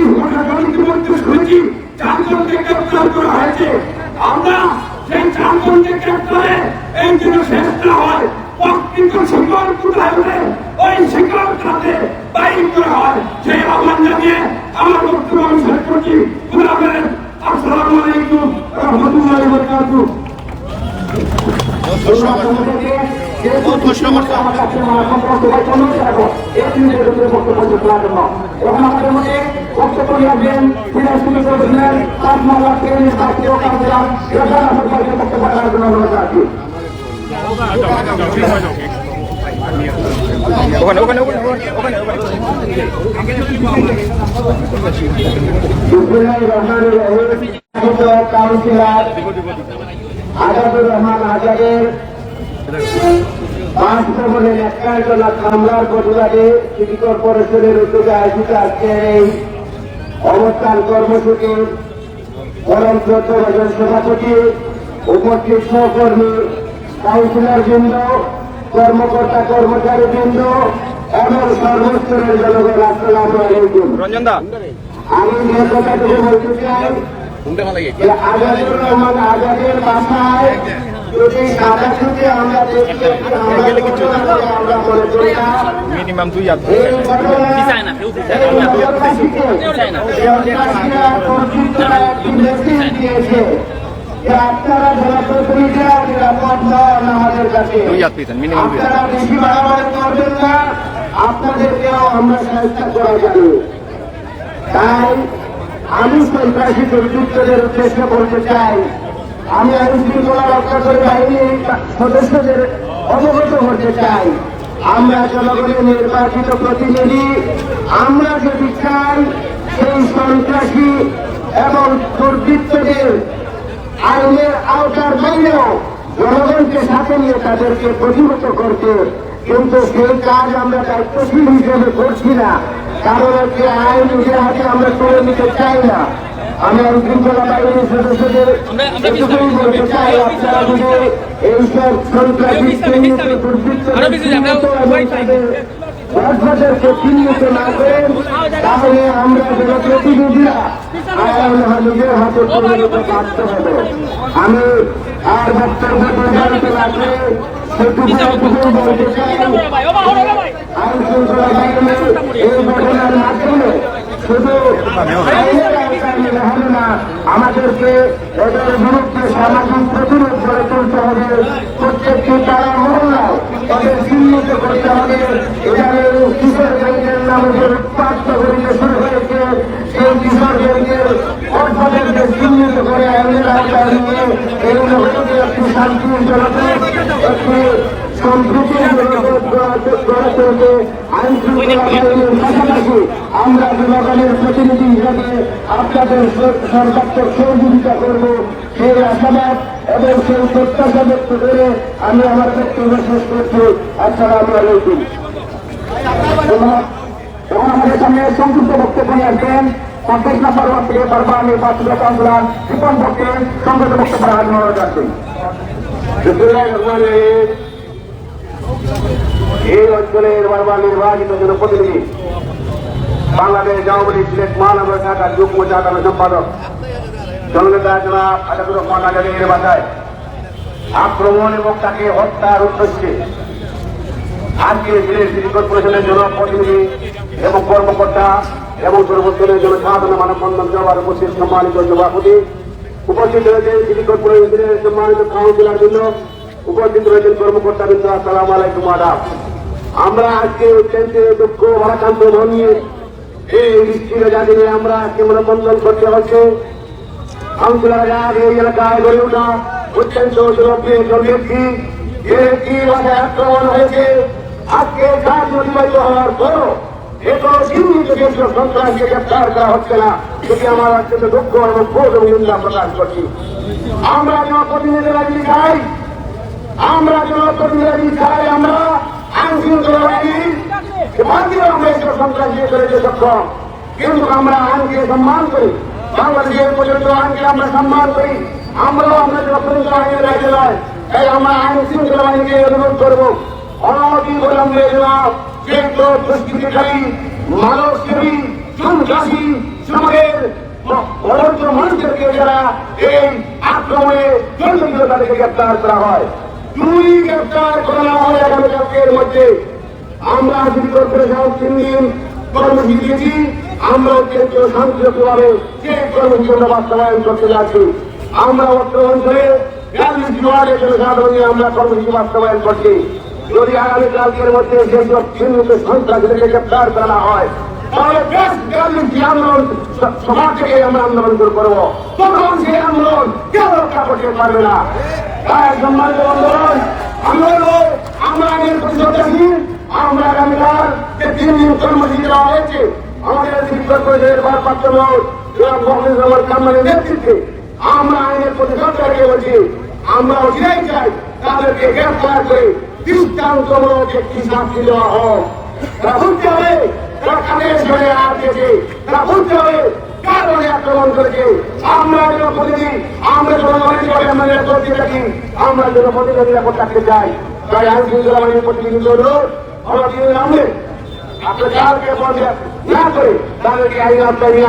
Police প্রশাসনকে মধ্যে শুনেছি চারজনকে আমরা সেই চারজনকে গ্রেপ্তারে এই জন্য শেষ না হয় প্রকৃত শিকল কোথায় হলে ওই শিকল খাতে বাইর করা হয় সেই আহ্বান জানিয়ে আমার বক্তব্য আমি শেষ আলাইকুম রহমতুল্লাহি ওয়া বারাকাতুহু প্রশ্ন করতে হবে। ওখানে ওখানে ওখানে ওখানে ওখানে কাউন্সিলর আজাদুর রহমান আজাদের পাঁচ সিটি কর্পোরেশনের উদ্যোগে আয়োজিত আজকের এই অবস্থান কর্মসূচির পরম বছর সভাপতি উপস্থিত সহকর্মী কাউন্সিলর বৃন্দ কর্মকর্তা কর্মচারী বৃন্দ এবং সর্বস্তরের জনগণ আসসালাম আলাইকুম। রঞ্জন দা। আমি যে কথাটুকু বলতে চাই আজাদুর রহমান আজাদের বাসায় যদি সাদা আমরা মিনিমাম দুই হাত না কেউ হাত পিছান মিনিমাম হাত আপনাদেরকেও আমরা সাহায্য করা যাবে তাই আমি সন্ত্রাসী দুর্বৃত্তদের উদ্দেশ্যে বলতে চাই আমি আইন শৃঙ্খলা রক্ষাকারী বাহিনীর সদস্যদের অবগত করতে চাই। আমরা জনগণের নির্বাচিত প্রতিনিধি, আমরা যদি চাই সেই সন্ত্রাসী এবং দুর্বৃত্তদের আইনের আওতার বাইরেও জনগণকে সাথে নিয়ে তাদেরকে প্রতিহত করতে, কিন্তু সেই কাজ আমরা দায়িত্বশীল হিসেবে করছি না। কারণ হচ্ছে আইন নিজের হাতে আমরা তুলে নিতে চাই না। আমি শৃঙ্খলা বাহিনীর সদস্যদের এটুকুই বলতে চাই আপনারা যদি এইসব সন্ত্রাসী চিহ্নিত না করেন তাহলে আমরা জনপ্রতিনিধিরা নিজের হাতে নিতে বাধ্য হবে। আমি আর বক্তব্য প্রচারিত না করে সেটুকু বলতে চাই। আইন শৃঙ্খলা বাহিনীর এই ঘটনার মাধ্যমে শুধু হবে না। আমাদেরকে এদের বিরুদ্ধে সামাজিক প্রতিরোধ গড়ে তুলতে হবে। প্রত্যেকটি তারা মহল্লায় তাদের চিহ্নিত করতে হবে এখানে কিশোর ব্যাংকের নামে যে উৎপাদ করিতে শুরু হয়েছে সেই কিশোর ব্যাংকের অর্থদেরকে চিহ্নিত করে আইনের আওতায় নিয়ে এই নগরীকে একটি শান্তির জনপদ একটি সম্প্রীতির জনপদ গড়ে তুলতে আইন শৃঙ্খলা বাহিনীর পাশাপাশি আমরা জনগণের প্রতিনিধি হিসাবে আপনাদের সর্বাত্মক সহযোগিতা করব। সেই আশাবাদ এবং সেই প্রত্যাশা ব্যক্ত করে আমি আমার বক্তব্য শেষ করছি। আসসালামু আলাইকুম। আমাদের সামনে সংক্ষিপ্ত বক্তব্য আসবেন। পঞ্চাশ নম্বর ওয়ার্ড থেকে বারবার নির্বাচিত কাউন্সিলর রিপন ভক্তি সংক্ষিপ্ত বক্তব্য রাখার রাখবেন এই অঞ্চলের বারবার নির্বাচিত জনপ্রতিনিধি। বাংলাদেশ আওয়ামী লীগ সিলেট মহানগর শাখার যুগ্ম সাধারণ সম্পাদক। জননেতা জনাব আজাদুর রহমান আজাদের বাসায় আক্রমণ এবং তাকে হত্যার উদ্দেশ্যে আজকে সিলেট সিটি কর্পোরেশনের জনপ্রতিনিধি এবং কর্মকর্তা এবং সর্বস্তরের জনসাধারণ মানববন্ধন সভার উপস্থিত সম্মানিত সভাপতি উপস্থিত রয়েছেন সিটি কর্পোরেশনের সম্মানিত কাউন্সিলর জন্য উপস্থিত রয়েছেন কর্মকর্তা বৃন্দ আসসালাম আলাইকুম আদাব আমরা আজকে অত্যন্ত দুঃখ, ভারাক্রান্ত মন নিয়ে এই বৃষ্টির জাতি নিয়ে আমরা আজকে মনোবন্ধন করতে হচ্ছে। আগে এই এলাকায় গড়ে ওঠা অত্যন্ত জনপ্রিয় একজন ব্যক্তি যে ব্যক্তি বাসায় আক্রমণ হয়েছে? আজকে কাজ অতিবাহিত হওয়ার পরও এখনও চিহ্নিত সন্ত্রাসকে গ্রেপ্তার করা হচ্ছে না, সেটি আমার অত্যন্ত দুঃখ এবং ক্ষোভ এবং নিন্দা প্রকাশ করছি। আমরা জনপ্রতিনিধি রাজনীতি চাই। আমরা জনপ্রতিনিধি চাই, আমরা আইন শৃঙ্খলা বাহিনী ভারতীয় অনন্ত মানুষদেরকে যারা এই আক্রমণে গ্রেপ্তার করা হয়। দুই গ্রেপ্তার করা হয় আগামীকালকের মধ্যে। আমরা সিটি কর্পোরেশন তিন দিন কর্মসূচি দিয়েছি, আমরা অত্যন্ত শান্তিভাবে যে কর্মসূচি বাস্তবায়ন করতে যাচ্ছি। আমরা অত্র অঞ্চলে আমরা কর্মসূচি বাস্তবায়ন করছি। যদি আগামীকালকের মধ্যে সেই সব চিহ্নিত সন্ত্রাসীদেরকে গ্রেপ্তার করা হয়, তাহলে বেশ আন্দোলন স- সমাজ থেকে আমরা আন্দোলন শুরু করব। তখন সেই আন্দোলন কেউ রক্ষা করতে পারবে না। তাই সম্মানিত আন্দোলন আমরা হলো আমরা আগের প্রতিশ্রুতি আমরা আগামীকাল যে তিন দিন কর্মসূচি দেওয়া হয়েছে, আমাদের শিক্ষক পরিষদের ভারপ্রাপ্ত লোক মহমিদ রহমান কামালের নেতৃত্বে আমরা আইনের প্রতি সরকারকে বলছি, আমরা অচিরাই চাই, তাদেরকে গ্রেফতার করে দৃষ্টান্তমূলক একটি শাস্তি দেওয়া হোক। তারা বুঝতে হবে, তারা কাদের ধরে আর গেছে তারা বুঝতে হবে। কারণে আক্রমণ করেছে। আমরা জনপ্রতিনিধি আমরা জনগণের করতে থাকি আমরা জনপ্রতিনিধি নিরাপদ থাকতে চাই। তাই আইন শৃঙ্খলা বাহিনীর প্রতিনিধি অনুরোধ আমরা তিনি নামলে আপনার বন্ধ না করে তাদেরকে আইন ধন্যবাদ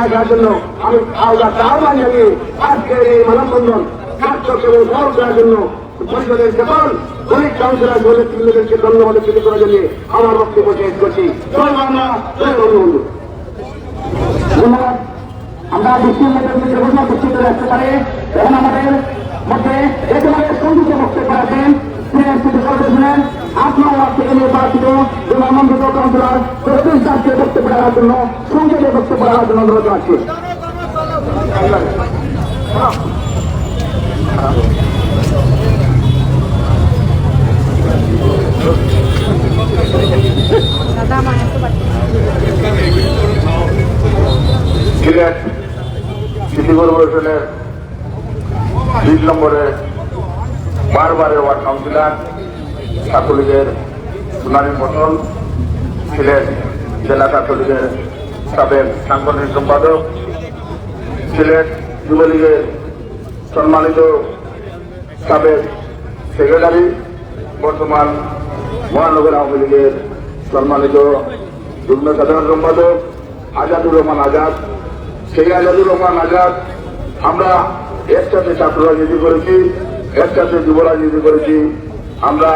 আমার বক্তব্য শেষ করছি। জয় বাংলা, জয় বঙ্গবন্ধু। ধন্যবাদ। আমরা বৃষ্টির মধ্যে ঘোষণা করছি পারে। এখন আমাদের মধ্যে একেবারে সংযুক্ত বক্তব্য সিটি কর্পোরেশনের আট নং থেকে নির্বাচিত বিমানবন্দর কাউন্সিলর প্রদীপ দাসকে বক্তব্য রাখার জন্য সংসদে বক্তব্য রাখার জন্য অনুরোধ রাখছি। সিলেট সিটি কর্পোরেশনের বিশ নম্বরে বারবারের ওয়ার্ড কাউন্সিলর, ছাত্রলীগের সুনানি মন্ডল সিলেট জেলা ছাত্রলীগের সাবেক সাংগঠনিক সম্পাদক, সিলেট যুবলীগের সম্মানিত সাবেক সেক্রেটারি, বর্তমান মহানগর আওয়ামী লীগের সম্মানিত যুগ্ম সাধারণ সম্পাদক, আজাদুর রহমান আজাদ সেই আজাদুর রহমান আজাদ, আমরা একসাথে ছাত্র রাজনীতি করেছি একসাথে যুব রাজনীতি করেছি, আমরা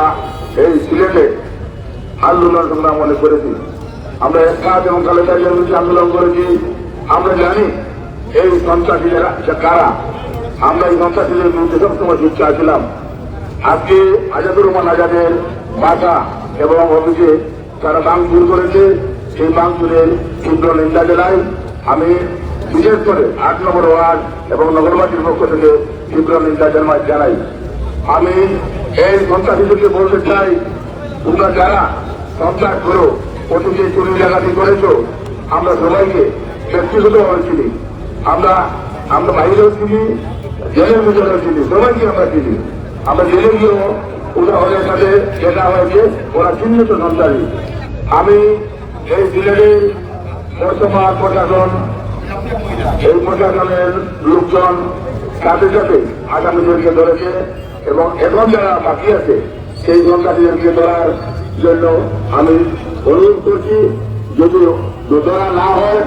এই সিলেটে আন্দোলন সংগ্রাম অনেক করেছি। আমরা একসাথ এবং কালেদার আন্দোলন করেছি। আমরা জানি এই সন্ত্রাসী যারা যে কারা। আমরা এই সন্ত্রাসীদের বিরুদ্ধে সবসময় যুক্ত আছিলাম। আজকে আজাদুর রহমান আজাদের বাসা এবং অফিসে তারা ভাঙচুর করেছে। সেই ভাঙচুরের তীব্র নিন্দা জানাই আমি বিশেষ করে আট নম্বর ওয়ার্ড এবং নগরবাসীর পক্ষ থেকে তীব্র নিন্দা জানাই আমি এই সন্ত্রাসীদেরকে বলতে চাই, তোমরা যারা সন্ত্রাস করো, অতীতে চুরি ডাকাতি করেছ, আমরা সবাইকে ব্যক্তিগতভাবে চিনি। আমরা আমরা বাইরেও চিনি, জেলের ভিতরেও চিনি, সবাইকে আমরা চিনি। আমরা জেলে গিয়েও উদাহরণের সাথে দেখা হয়েছে, ওরা চিহ্নিত সন্ত্রাসী। আমি এই সিলেটের বর্তমান প্রশাসন এই প্রশাসনের লোকজন সাথে সাথে আসামিদেরকে ধরেছে এবং এখন যারা বাকি আছে, সেই সন্ত্রাসীদেরকে ধরার জন্য আমি অনুরোধ করছি, যদি ধরা না হয়,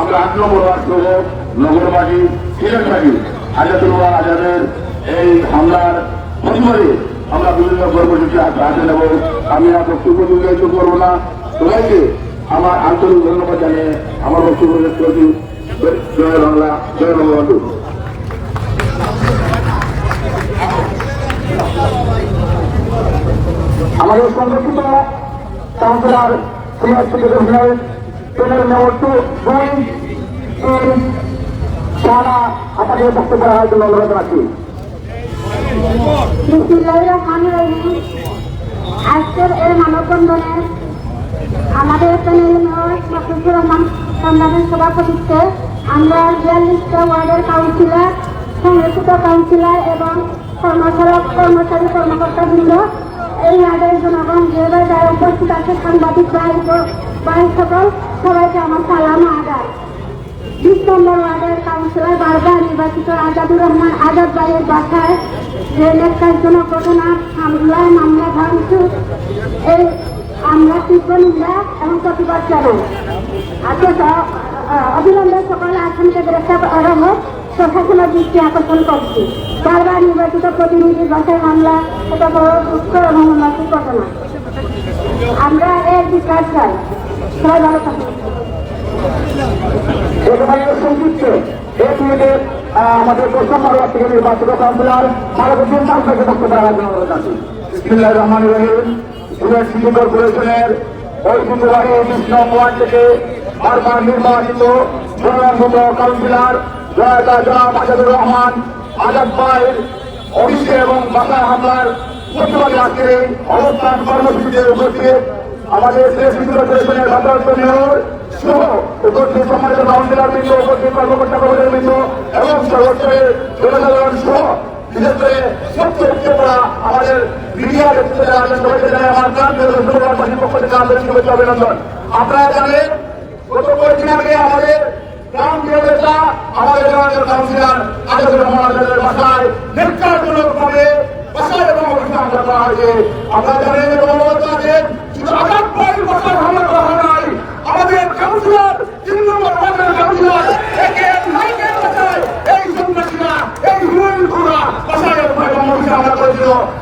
আমরা আট নম্বর ওয়ার্ড সহ নগরবাসী সিলেটবাসী আজাদুল্লাহ আজাদের এই হামলার প্রতিবাদে আমরা বিভিন্ন কর্মসূচি হাতে নেব। আমি আর বক্তব্য করব না। সবাইকে আমার আন্তরিক ধন্যবাদ জানিয়ে আমার বক্তব্য করছি। জয় আমাদের সংরক্ষিত কাউন্সিলর সিনিয়র সেক্রেটারি জেনারেল পেনের নম্বর টু দুই, তিন তারা আমাদের বক্তব্য রাখার জন্য অনুরোধ রাখি। আজকের এই মানববন্ধনে আমাদের প্যানেল সভাপতিত্বে আমরা বিয়াল্লিশটা ওয়ার্ডের কাউন্সিলর সংরক্ষিত কাউন্সিলর এবং কর্মচারক কর্মচারী কর্মকর্তাবৃন্দ। এই ওয়ার্ডের জনগণ যেভাবে যারা উপস্থিত আছে সাংবাদিক ভাই ভাই সকল সবাইকে আমার সালাম আদায়। বিশ নম্বর ওয়ার্ডের কাউন্সিলর বারবার নির্বাচিত আজাদুর রহমান আজাদ ভাইয়ের বাসায় রেলের কাজজনক ঘটনা হামলায় মামলা ভাঙচুর। এই আমরা তীব্র নিন্দা এবং প্রতিবাদ জানাই আহ, অবিলম্বে সকল আসামকে গ্রেফতার করা হোক প্রশাসনের দৃষ্টি আকর্ষণ করছি। বারবার নির্বাচিত প্রতিনিধির বাসায় হামলা এটা বড় দুঃখ এবং উন্নতির ঘটনা। আমরা এর বিচার চাই। সবাই ভালো থাকুন। আমাদের দশ নম্বর থেকে নির্বাচিত কাউন্সিলর জন্য রহমান রহিম। সিটি কর্পোরেশনের নম্বর থেকে বারবার নির্বাচিত কাউন্সিলর জয়তা জনাব আজাদুর রহমান, আজাদ ভাইয়ের অফিসে এবং বাসায় হামলার প্রতিবাদে আজকের এই অবস্থান কর্মসূচিতে উপস্থিত আমাদের দেশ কর্পোরেশনের ভারপ্রাপ্ত মেয়র এবং আমাদের আমার আপনারা জানেন গত কয়েকদিন আগে আমাদের গ্রাম আমাদের জনগণের কাউন্সিলর আজাদুর রহমান আজাদের বাসায় নির্যাতনক ভাবে বাসায় এবং অভিযান করা হয়েছে আপনারা আজাদ হামলা হয় আমাদের কাউন্সিলর তিন নম্বর ওয়ার্ডের কাউন্সিলর, একে নাইকের বাসায় এই সন্ত্রাসীরা, এই হুইল ঘোড়া বাসায় এবং অভিযান হামলা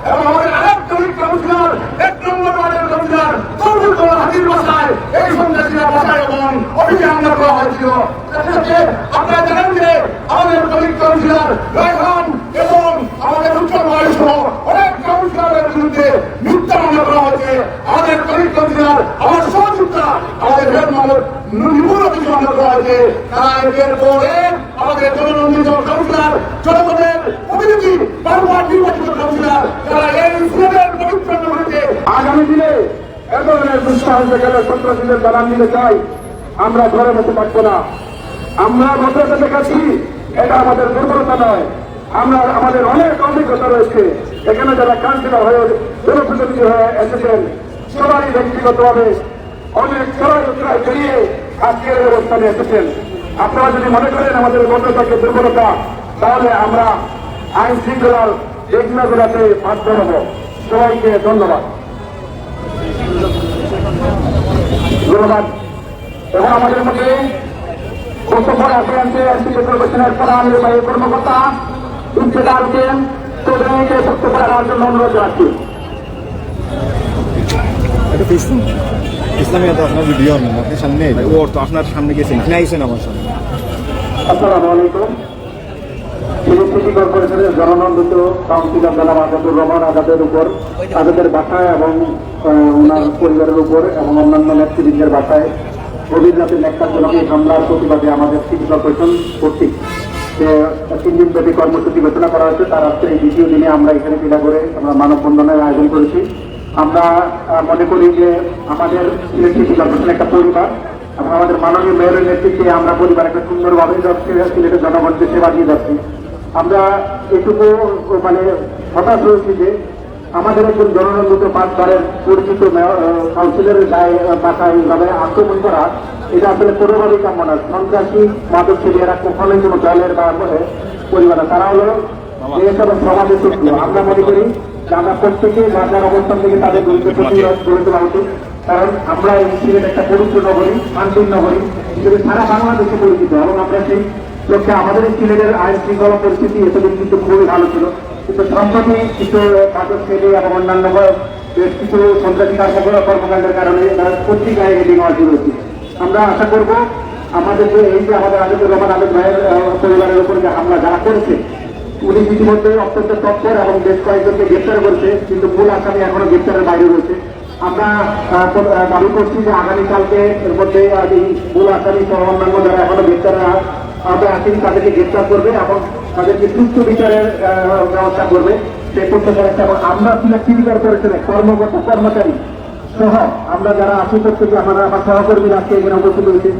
এবং আমাদের আরেক দলিত কাউন্সিলর এক নম্বর ওয়ার্ডের কাউন্সিলর তরুণ কলা হাজির এই সন্ত্রাসীরা বাসায় এবং হামলা করা হয়েছিল। আপনারা জানেন যে আমাদের দলিত কাউন্সিলর রায়হান এবং আমাদের উত্তর বায়ু সহ অনেক কাউন্সিলরের বিরুদ্ধে মিথ্যা মামলা করা হয়েছে। আমাদের দলিত কাউন্সিলর, আমার সহযোগিতা আমাদের হেড মামলা তারা আমাদের জননন্দিত কাউন্সিলর, জনগণের প্রতিনিধি বারবার নির্বাচিত তারা এই ইসলামের পরিচ্ছন্ন আগামী দিনে এ ধরনের দুঃসাহস গেলে সন্ত্রাসীদের দালান দিতে চাই। আমরা ঘরে বসে থাকব না। আমরা ভদ্রতা দেখাচ্ছি, এটা আমাদের দুর্বলতা নয়। আমরা আমাদের অনেক অভিজ্ঞতা রয়েছে। এখানে যারা কাউন্সিলর হয়ে জনপ্রতিনিধি হয়ে এসেছেন, সবারই ব্যক্তিগতভাবে অনেক চড়াই পেরিয়ে আজকের অবস্থানে এসেছেন। আপনারা যদি মনে করেন আমাদের ভদ্রতাকে দুর্বলতা, তাহলে আমরা আইন শৃঙ্খলার এগুলোগুলোতে বাধ্য হব। সবাইকে ধন্যবাদ। ধন্যবাদ। এবং আমাদের মধ্যে বক্তব্য রাখবেন যে এসপি কর্পোরেশনের প্রধান নির্বাহী কর্মকর্তা হোসেন চৌধুরীকে বক্তব্য রাখার জন্য অনুরোধ রাখছি তো ইসলাম আপনার ভিডিও নেন আপনি সামনে। ওর তো আপনার সামনে গেছেন আপনি আইসেন আমার সামনে। আসসালামু আলাইকুম। সিলেট সিটি কর্পোরেশনের জননন্দিত কাউন্সিলর জনাব আজাদুর রহমান আজাদের উপর, আজাদের বাসায় এবং ওনার পরিবারের উপর এবং অন্যান্য নেতৃবৃন্দের বাসায় গভীর রাতে ন্যাক্কারজনক হামলার প্রতিবাদে আমাদের সিটি কর্পোরেশন কর্তৃক যে তিন দিন ব্যাপী কর্মসূচি ঘোষণা করা হয়েছে, তার আজকে এই দ্বিতীয় দিনে আমরা এখানে পিলা করে আমরা মানববন্ধনের আয়োজন করেছি। আমরা মনে করি যে আমাদের সিটি কর্পোরেশন একটা পরিবার এবং আমাদের মাননীয় মেয়রের নেতৃত্বে আমরা পরিবার একটা সুন্দরভাবে যাচ্ছে সিলেটের জনগণকে সেবা দিয়ে যাচ্ছি। আমরা এটুকু মানে হতাশ হয়েছি যে আমাদের একজন জননন্দিত পাঁচবারের পরিচিত কাউন্সিলরের গায়ে বাসায় এইভাবে আক্রমণ করা এটা আসলে কোনোভাবেই কাম্য না সন্ত্রাসী মাদক এরা কখনোই কোনো দলের বা পরিবার তারা হলো এসব সমাজের শত্রু। আমরা মনে করি যে আমরা প্রত্যেকে যার যার অবস্থান থেকে তাদের বিরুদ্ধে প্রতিরোধ গড়ে তোলা উচিত। কারণ আমরা এই সিলেট একটা পবিত্র নগরী, শান্তির নগরী হিসেবে সারা বাংলাদেশে পরিচিত। এবং আমরা সেই লক্ষ্যে আমাদের সিলেটের আইন শৃঙ্খলা পরিস্থিতি এতদিন কিন্তু খুবই ভালো ছিল। কিন্তু সম্প্রতি কিছু কাগজ ছেলে এবং অন্যান্য বেশ কিছু সন্ত্রাসী কর্ম- কর্মকাণ্ডের কারণে তারা পত্রিকায় হেডিং হওয়া শুরু হচ্ছে আমরা আশা করব আমাদের যে, এই যে আমাদের আজকের রহমান আবেদ ভাইয়ের পরিবারের উপর যে হামলা যারা করেছে পুলিশ ইতিমধ্যে অত্যন্ত তৎপর এবং বেশ কয়েকজনকে গ্রেপ্তার করেছে, কিন্তু মূল আসামি এখনও গ্রেপ্তারের বাইরে রয়েছে। আমরা দাবি করছি যে আগামীকালকে এর মধ্যে এই মূল আসামি সহ অন্যান্য যারা এখনও গ্রেপ্তার আমরা আছেন তাদেরকে গ্রেপ্তার করবে এবং তাদেরকে সুস্থ বিচারের ব্যবস্থা করবে। সেই প্রত্যাশা রাখছে এবং আমরা সিলেট সিটি কর্পোরেশনের কর্মকর্তা, কর্মচারী সহ আমরা যারা আছি, প্রত্যেকে আমরা, আমার সহকর্মীরা আজকে এখানে উপস্থিত হয়েছে।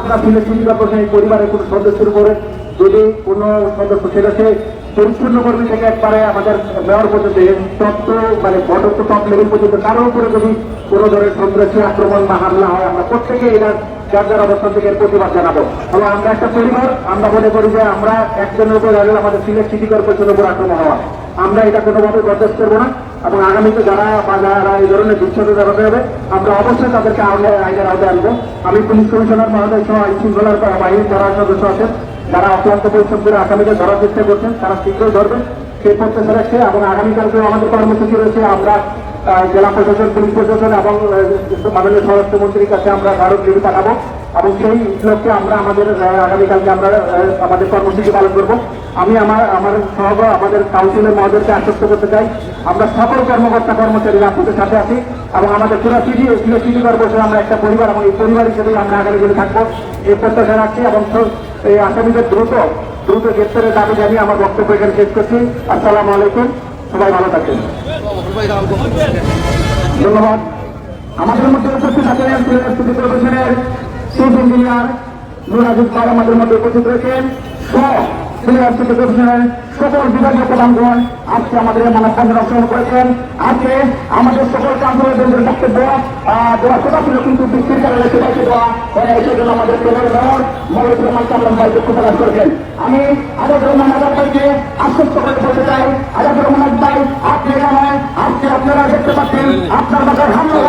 আমরা সিলেট সিটি কর্পোরেশনের পরিবারের কোনো সদস্যের উপরে। যদি কোনো সদস্য সেটা সে পরিচ্ছন্ন কর্মী থেকে একবারে আমাদের মেয়র পর্যন্ত তত্ত্ব মানে বড়ত্ব টপ লেভেল পর্যন্ত, কারও উপরে যদি কোনো ধরনের সন্ত্রাসী আক্রমণ বা হামলা হয়, আমরা প্রত্যেকে এরা যার যার অবস্থান থেকে প্রতিবাদ জানাব। তবে আমরা একটা পরিবার, আমরা মনে করি যে আমরা একজনের উপর দাঁড়িয়ে আমাদের সিলেট সিটি কর্পোরেশনের উপর আক্রমণ হওয়া। আমরা এটা কোনোভাবে বরদাস্ত করব না, এবং আগামীতে যারা বা যারা এই ধরনের দুঃসাহস দেখাতে হবে আমরা অবশ্যই তাদেরকে আইনের আওতায় আনব। আমি পুলিশ কমিশনার মহোদয় সহ আইন শৃঙ্খলার বাহিনীর যারা সদস্য আছেন। যারা অক্লান্ত পরিশ্রম করে আসামিদের ধরার চেষ্টা করছেন, তারা শীঘ্রই ধরবেন। সেই প্রত্যাশা রাখছে এবং আগামীকালকে আমাদের কর্মসূচি রয়েছে। আমরা জেলা প্রশাসন, পুলিশ প্রশাসন এবং মাননীয় স্বরাষ্ট্রমন্ত্রীর কাছে আমরা ভারত লিপি পাঠাবো এবং সেই লক্ষ্যে আমরা আমাদের আগামীকালকে আমরা আমাদের কর্মসূচি পালন করব। আমি আমার আমার সহ আমাদের কাউন্সিলের মহোদয়কে আশ্বস্ত করতে চাই। আমরা সকল কর্মকর্তা কর্মচারীরা আপনাদের সাথে আছি এবং আমাদের পুরো সিটি সিটি কর্পোরেশন আমরা একটা পরিবার এবং এই পরিবার হিসেবেই আমরা আগামী থাকব। এই প্রত্যাশা রাখছি এবং এই আসামিদের দ্রুত দ্রুত গ্রেপ্তারের দাবি জানিয়ে আমার বক্তব্য এখানে শেষ করছি। আসসালামু আলাইকুম। সবাই ভালো থাকেন। ধন্যবাদ। আমাদের মধ্যে উপস্থিত আছেন সিলেট সিটি কর্পোরেশনের চিফ ইঞ্জিনিয়ার নুরাজুল স্যার আমাদের মধ্যে উপস্থিত রয়েছেন। সকল বিভাগীয় প্রধানগণ আজকে আমাদের মানববন্ধন অংশগ্রহণ করেছেন। আজকে আমাদের সকল কাউন্সিলরদের বক্তব্য আহ, দেওয়ার কথা ছিল কিন্তু বৃষ্টির কারণে সেটাকে দেওয়া আমাদের আমি আজকে আপনারা দেখতে পাচ্ছেন আপনার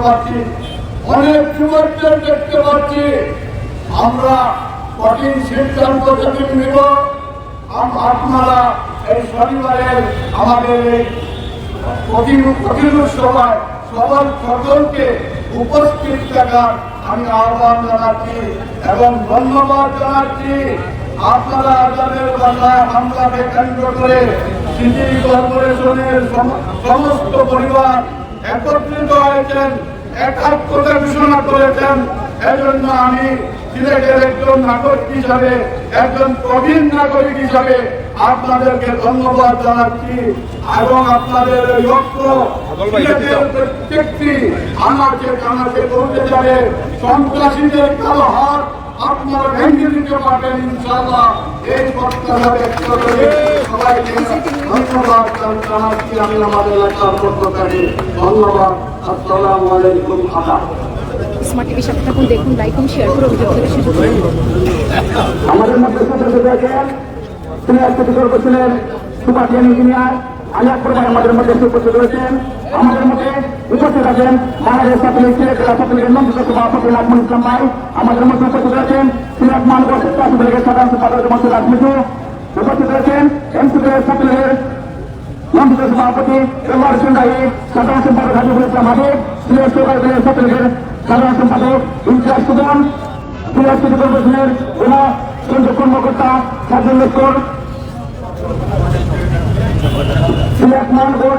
পাচ্ছি। অনেক দেখতে পাচ্ছি। আমরা কঠিন সিদ্ধান্ত যেদিন নিব আপনারা এই শনিবারের আমাদের এই সভায় সবার সকলকে উপস্থিত থাকার আমি আহ্বান জানাচ্ছি এবং ধন্যবাদ জানাচ্ছি। আপনারা যাদের বাসায় হামলাকে কেন্দ্র করে সিটি কর্পোরেশনের সম- সমস্ত পরিবার একত্রিত হয়েছেন একাত্মতা ঘোষণা করেছেন, এজন্য আমি সিলেটের একজন নাগরিক হিসাবে, একজন প্রবীণ নাগরিক হিসাবে আপনাদেরকে ধন্যবাদ জানাচ্ছি এবং আপনাদের এই প্রত্যেকটি আনাচে কানাচে পৌঁছে যাবে। সন্ত্রাসীদের কালো হাত আপনারা ভেঙে দিতে পারবেন ইনশাআল্লাহ। এই প্রত্যাশা ব্যক্ত করে সবাইকে ধন্যবাদ জানাচ্ছি আমি আমাদের এলাকার পক্ষ থেকে। ধন্যবাদ। আসসালামু আলাইকুম আদাব। স্মার্ট টিভির সাথে থাকুন দেখুন লাইক করুন শেয়ার করে অভিযোগ থেকে সুযোগ করুন আমাদের মধ্যে ইঞ্জিনিয়ার আমাদের মধ্যে উপস্থিত রয়েছেন। আমাদের মধ্যে উপস্থিত আছেন বাংলাদেশ ছাত্রলীগ সিলেট জেলা ছাত্রলীগের নন্দিত সভাপতি নাজমুল ইসলাম ভাই। আমাদের মধ্যে উপস্থিত রয়েছেন সিলেট মানব ছাত্রলীগের সাধারণ সম্পাদক মসজিদ রাজমিজু উপস্থিত রয়েছেন এমসিপির ছাত্রলীগের নন্দিত সভাপতি রহমান হোসেন রাহি সাধারণ সম্পাদক হাজিবুল ইসলাম হাবিব সিলেট সরকার ছাত্রলীগের সাধারণ সম্পাদক ইমতিয়াজ সুদন সিনিয়র সিটি কর্পোরেশনের জেলা কেন্দ্র কর্মকর্তা সার্জন লস্কর। সিলেট মানগর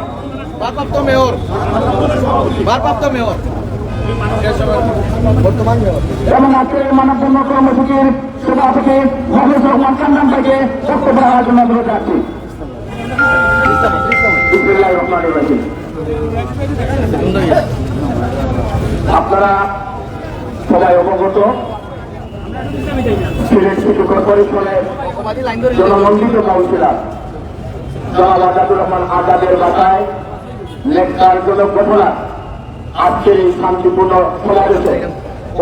ভারপ্রাপ্ত মেয়র। ভারপ্রাপ্ত মেয়র। বর্তমান মেয়র। এবং আজকের মানববন্ধন কর্মসূচির সভাপতি মহেশ রহমান কান্দান ভাইকে বক্তব্য রাখার জন্য অনুরোধ রাখছি। আপনারা সবাই অবগত। সিলেট সিটি কর্পোরেশনের জনমন্ডিত কাউন্সিলর জনাব আজাদুর রহমান আজাদের বাসায় লেখার জনক ঘটনা আজকের এই শান্তিপূর্ণ সমাবেশে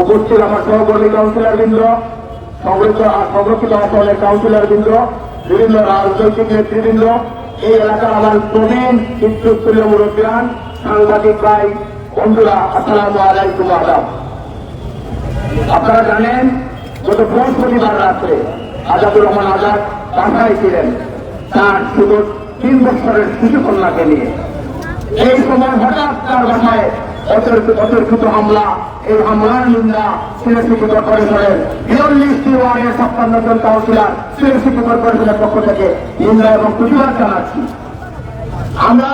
উপস্থিত আমার সহকর্মী কাউন্সিলর বৃন্দ, সংরক্ষিত সংরক্ষিত আসনের কাউন্সিলর বৃন্দ, বিভিন্ন রাজনৈতিক নেতৃবৃন্দ, এই এলাকার আমার প্রবীণ চিত্রস্তরীয় মুরব্বিয়ান, সাংবাদিক ভাই, বন্ধুরা, আসসালামু আলাইকুম আদাব। আপনারা জানেন, গত বৃহস্পতিবার রাত্রে আজাদুর রহমান আজাদ বাসায় ছিলেন। তার শুধু তিন বছরের শিশু কন্যাকে নিয়ে। এই সময় হঠাৎ তার বাসায় অতর্কিত হামলা। এই হামলার নিন্দা সিলেট সিটি কর্পোরেশনের বিয়াল্লিশটি ওয়ার্ডের ছাপ্পান্ন জন কাউন্সিলর সিলেট সিটি কর্পোরেশনের পক্ষ থেকে। নিন্দা এবং প্রতিবাদ জানাচ্ছি। আমরা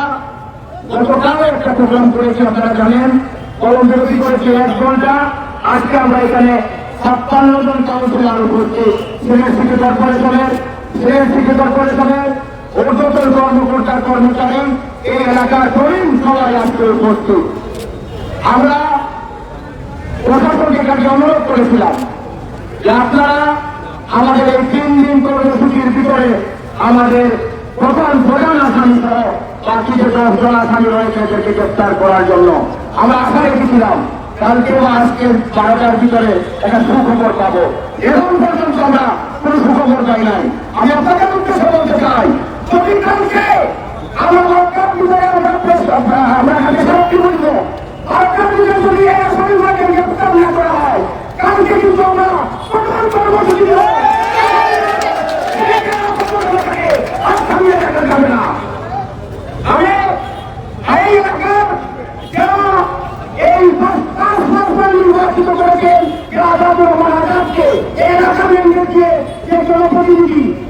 গতকাল একটা প্রোগ্রাম করেছি, আপনারা জানেন। কলম বিরতি করেছি এক ঘণ্টা। আজকে আমরা এখানে ছাপ্পান্ন জন কাউন্সিলর উপস্থিত। সিলেট সিটি কর্পোরেশনের সিলেট সিটি কর্পোরেশনের ঊর্ধ্বতন কর্মকর্তা কর্মচারী এই এলাকার তরুণ সবাই আজকে উপস্থিত। আমরা প্রশাসনকে কাছে অনুরোধ করেছিলাম যে আপনারা আমাদের এই তিন দিন কর্মসূচির ভিতরে আমাদের প্রধান প্রধান আসামি সহ বাকি যে দশ জন আসামি রয়েছে, এদেরকে গ্রেপ্তার করার জন্য আমরা আশা রেখেছিলাম কালকে আজকে বারোটার ভিতরে একটা সুখবর পাবো। এখন পর্যন্ত আমরা কোনো সুখবর পাই নাই। আমি আপনাদের উদ্দেশ্যে বলতে চাই, যদি কালকে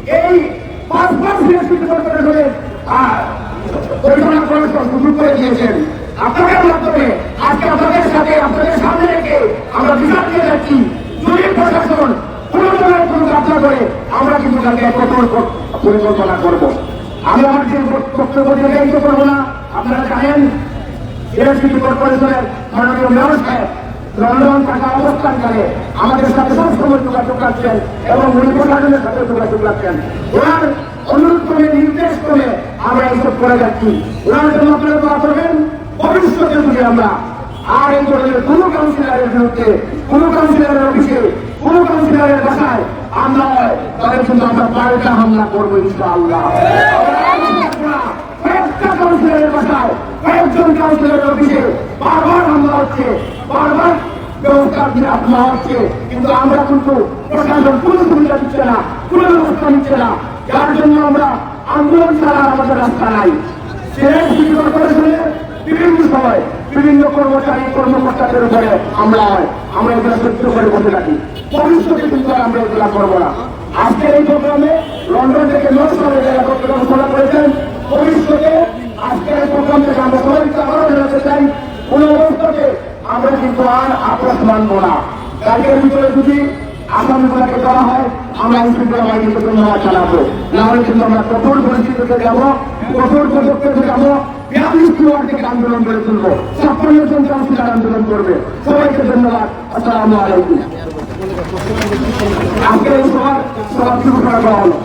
এই করা পাঁচ পাঁচ নির্বাচিত করেছেন আর পরিচালনা করার সুযোগ করে দিয়েছেন আপনাদের মাধ্যমে আজকে আপনাদের সাথে, আপনাদের সামনে রেখে আমরা বিচার দিয়ে যাচ্ছি। যদি প্রশাসন কোনো ধরনের কোনো যাত্রা করে আমরা কিন্তু তাকে কঠোর পরিকল্পনা করব। আমি আমার বক্তব্য দিয়ে করব না, আপনারা জানেন ইলেকট্রিসিটি কর্পোরেশনের মাননীয় মেয়র লন্ডন থাকা অবস্থানকালে আমাদের সাথে সবসময় যোগাযোগ রাখছেন এবং উনি প্রশাসনের সাথে যোগাযোগ রাখছেন। ওনার অনুরোধ করে, নির্দেশ করে আমরা এইসব করে যাচ্ছি। ওনার জন্য আপনারা দোয়া করবেন। ভবিষ্যতে যদি আমরা আর এই ধরনের কোন কাউন্সিলরের বিরুদ্ধে, কোন কাউন্সিলরের অফিসে, কোন কাউন্সিলরের বাসায় আমরা তাদের কিন্তু আমরা পাল্টা হামলা করব ইনশাআল্লাহ। একটা কাউন্সিলরের বাসায় কয়েকজন কাউন্সিলরের অফিসে বারবার হামলা হচ্ছে, বারবার ব্যবস্থার বিরাট নেওয়া হচ্ছে, কিন্তু আমরা কিন্তু প্রশাসন কোনো সুবিধা দিচ্ছে না, কোনো ব্যবস্থা নিচ্ছে না। যার জন্য আমরা আন্দোলন ছাড়া আমাদের রাস্তা নাই। বিভিন্ন সময় বিভিন্ন কর্মচারী, কর্মকর্তাদের উপরে হামলা হয়। আমরা এগুলো সহ্য করে বসে থাকি। ভবিষ্যতে কিন্তু আমরা এগুলা করব না। আজকের এই প্রোগ্রামে লন্ডন থেকে জেলা কর্তৃপক্ষ ঘোষণা করেছেন, ভবিষ্যতে আজকের এই প্রোগ্রাম থেকে আমরা সবাইকে আবারও জানাতে চাই, কোন অবস্থাতে আমরা কিন্তু আর আপোষ মানব না। কালকের ভিতরে যদি আসামিগুলোকে করা হয়, আমরা শৃঙ্খলা বাহিনীকে তোমরা চালাবো। না হলে কিন্তু আমরা কঠোর পরিস্থিতিতে যাব, কঠোর পদক্ষেপে যাব আন্দোলন করে তুলবো। ছাপ্পান্ন জন্য আন্দোলন করবে। সবাইকে ধন্যবাদ। আসসালামু আলাইকুম। আজকে এই সবার সবার শুরু করা হলো।